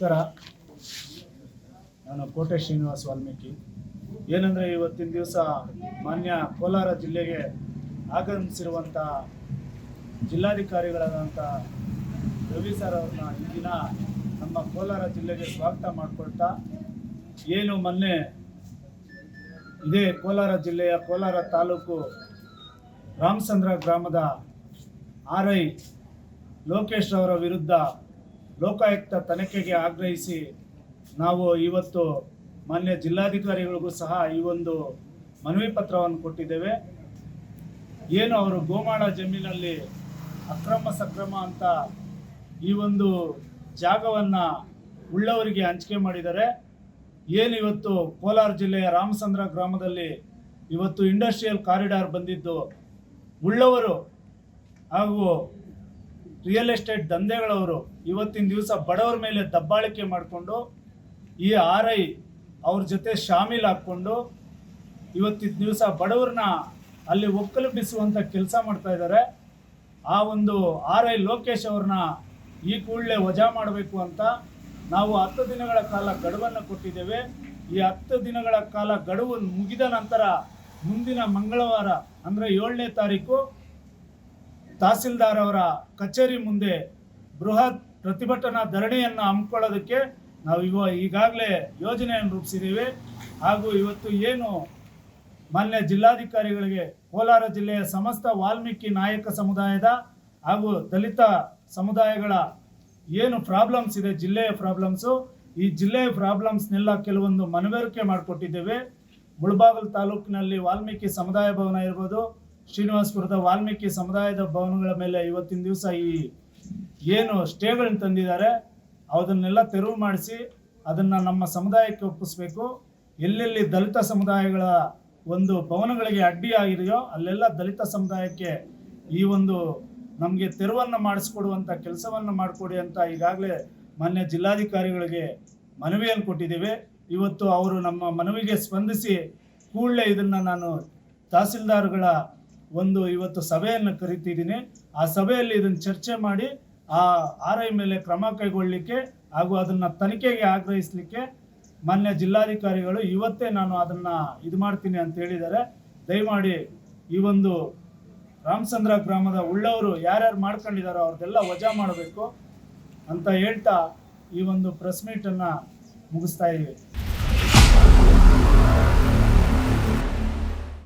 ನಮಸ್ಕಾರ ನಾನು ಕೋಟೆ ಶ್ರೀನಿವಾಸ್ ವಾಲ್ಮೀಕಿ. ಏನಂದರೆ ಇವತ್ತಿನ ದಿವಸ ಮಾನ್ಯ ಕೋಲಾರ ಜಿಲ್ಲೆಗೆ ಆಗಮಿಸಿರುವಂಥ ಜಿಲ್ಲಾಧಿಕಾರಿಗಳಾದಂಥ ರವಿ ಸರ್ ಅವ್ರನ್ನ ಈ ದಿನ ನಮ್ಮ ಕೋಲಾರ ಜಿಲ್ಲೆಗೆ ಸ್ವಾಗತ ಮಾಡಿಕೊಳ್ತಾ ಏನು ಮೊನ್ನೆ ಇದೇ ಕೋಲಾರ ಜಿಲ್ಲೆಯ ಕೋಲಾರ ತಾಲೂಕು ರಾಮಚಂದ್ರ ಗ್ರಾಮದ ಆರ್ ಐ ಲೋಕೇಶ್ ಅವರ ವಿರುದ್ಧ ಲೋಕಾಯುಕ್ತ ತನಿಖೆಗೆ ಆಗ್ರಹಿಸಿ ನಾವು ಇವತ್ತು ಮಾನ್ಯ ಜಿಲ್ಲಾಧಿಕಾರಿಗಳಿಗೂ ಸಹ ಈ ಒಂದು ಮನವಿ ಪತ್ರವನ್ನು ಕೊಟ್ಟಿದ್ದೇವೆ. ಏನು ಅವರು ಗೋಮಾಳ ಜಮೀನಲ್ಲಿ ಅಕ್ರಮ ಸಕ್ರಮ ಅಂತ ಈ ಒಂದು ಜಾಗವನ್ನು ಉಳ್ಳವರಿಗೆ ಹಂಚಿಕೆ ಮಾಡಿದ್ದಾರೆ. ಏನು ಇವತ್ತು ಕೋಲಾರ ಜಿಲ್ಲೆಯ ರಾಮಚಂದ್ರ ಗ್ರಾಮದಲ್ಲಿ ಇವತ್ತು ಇಂಡಸ್ಟ್ರಿಯಲ್ ಕಾರಿಡಾರ್ ಬಂದಿದ್ದು ಉಳ್ಳವರು ಹಾಗೂ ರಿಯಲ್ ಎಸ್ಟೇಟ್ ದಂಧೆಗಳವರು ಇವತ್ತಿನ ದಿವಸ ಬಡವರ ಮೇಲೆ ದಬ್ಬಾಳಿಕೆ ಮಾಡಿಕೊಂಡು ಈ ಆರ್ ಐ ಅವ್ರ ಜೊತೆ ಶಾಮೀಲ್ ಹಾಕ್ಕೊಂಡು ಇವತ್ತಿನ ದಿವಸ ಬಡವ್ರನ್ನ ಅಲ್ಲಿ ಒಕ್ಕಲುಬಿಸುವಂಥ ಕೆಲಸ ಮಾಡ್ತಾ ಇದ್ದಾರೆ. ಆ ಒಂದು ಆರ್ ಐ ಲೋಕೇಶ್ ಅವ್ರನ್ನ ಈ ಕೂಡಲೇ ವಜಾ ಮಾಡಬೇಕು ಅಂತ ನಾವು ಹತ್ತು ದಿನಗಳ ಕಾಲ ಗಡುವನ್ನು ಕೊಟ್ಟಿದ್ದೇವೆ. ಈ ಹತ್ತು ದಿನಗಳ ಕಾಲ ಗಡುವು ಮುಗಿದ ನಂತರ ಮುಂದಿನ ಮಂಗಳವಾರ ಅಂದರೆ ಏಳನೇ ತಾರೀಕು ತಹಸೀಲ್ದಾರ್ ಅವರ ಕಚೇರಿ ಮುಂದೆ ಬೃಹತ್ ಪ್ರತಿಭಟನಾ ಧರಣಿಯನ್ನು ಹಮ್ಮಿಕೊಳ್ಳೋದಕ್ಕೆ ನಾವು ಇವ ಈಗಾಗಲೇ ಯೋಜನೆಯನ್ನು ರೂಪಿಸಿದ್ದೀವಿ. ಹಾಗೂ ಇವತ್ತು ಏನು ಮಾನ್ಯ ಜಿಲ್ಲಾಧಿಕಾರಿಗಳಿಗೆ ಕೋಲಾರ ಜಿಲ್ಲೆಯ ಸಮಸ್ತ ವಾಲ್ಮೀಕಿ ನಾಯಕ ಸಮುದಾಯದ ಹಾಗೂ ದಲಿತ ಸಮುದಾಯಗಳ ಏನು ಪ್ರಾಬ್ಲಮ್ಸ್ ಇದೆ, ಜಿಲ್ಲೆಯ ಪ್ರಾಬ್ಲಮ್ಸು, ಈ ಜಿಲ್ಲೆಯ ಪ್ರಾಬ್ಲಮ್ಸ್ನೆಲ್ಲ ಕೆಲವೊಂದು ಮನವರಿಕೆ ಮಾಡಿಕೊಟ್ಟಿದ್ದೇವೆ. ಮುಳಬಾಗಲ್ ತಾಲೂಕಿನಲ್ಲಿ ವಾಲ್ಮೀಕಿ ಸಮುದಾಯ ಭವನ ಇರ್ಬೋದು ಶ್ರೀನಿವಾಸಪುರದ ವಾಲ್ಮೀಕಿ ಸಮುದಾಯದ ಭವನಗಳ ಮೇಲೆ ಇವತ್ತಿನ ದಿವಸ ಈ ಏನು ಸ್ಟೇಗಳನ್ನ ತಂದಿದ್ದಾರೆ ಅದನ್ನೆಲ್ಲ ತೆರವು ಮಾಡಿಸಿ ಅದನ್ನು ನಮ್ಮ ಸಮುದಾಯಕ್ಕೆ ಒಪ್ಪಿಸ್ಬೇಕು. ಎಲ್ಲೆಲ್ಲಿ ದಲಿತ ಸಮುದಾಯಗಳ ಒಂದು ಭವನಗಳಿಗೆ ಅಡ್ಡಿಯಾಗಿದೆಯೋ ಅಲ್ಲೆಲ್ಲ ದಲಿತ ಸಮುದಾಯಕ್ಕೆ ಈ ಒಂದು ನಮಗೆ ತೆರವನ್ನು ಮಾಡಿಸ್ಕೊಡುವಂಥ ಕೆಲಸವನ್ನು ಮಾಡಿಕೊಡಿ ಅಂತ ಈಗಾಗಲೇ ಮಾನ್ಯ ಜಿಲ್ಲಾಧಿಕಾರಿಗಳಿಗೆ ಮನವಿಯನ್ನು ಕೊಟ್ಟಿದ್ದೇವೆ. ಇವತ್ತು ಅವರು ನಮ್ಮ ಮನವಿಗೆ ಸ್ಪಂದಿಸಿ ಕೂಡಲೇ ಇದನ್ನು ನಾನು ತಹಸೀಲ್ದಾರ್ಗಳ ಒಂದು ಇವತ್ತು ಸಭೆಯನ್ನು ಕರಿತಿದ್ದೀನಿ. ಆ ಸಭೆಯಲ್ಲಿ ಇದನ್ನು ಚರ್ಚೆ ಮಾಡಿ ಆ ಆರ್ ಐ ಮೇಲೆ ಕ್ರಮ ಕೈಗೊಳ್ಳಲಿಕ್ಕೆ ಹಾಗೂ ಅದನ್ನು ತನಿಖೆಗೆ ಆಗ್ರಹಿಸಲಿಕ್ಕೆ ಮಾನ್ಯ ಜಿಲ್ಲಾಧಿಕಾರಿಗಳು ಇವತ್ತೇ ನಾನು ಅದನ್ನು ಇದು ಮಾಡ್ತೀನಿ ಅಂತ ಹೇಳಿದ್ದಾರೆ. ದಯಮಾಡಿ ಈ ಒಂದು ರಾಮಚಂದ್ರ ಗ್ರಾಮದ ಉಳ್ಳವರು ಯಾರ್ಯಾರು ಮಾಡ್ಕೊಂಡಿದ್ದಾರೋ ಅವ್ರದ್ದೆಲ್ಲ ವಜಾ ಮಾಡಬೇಕು ಅಂತ ಹೇಳ್ತಾ ಈ ಒಂದು ಪ್ರೆಸ್ ಮೀಟನ್ನು ಮುಗಿಸ್ತಾ ಇದ್ದೀವಿ.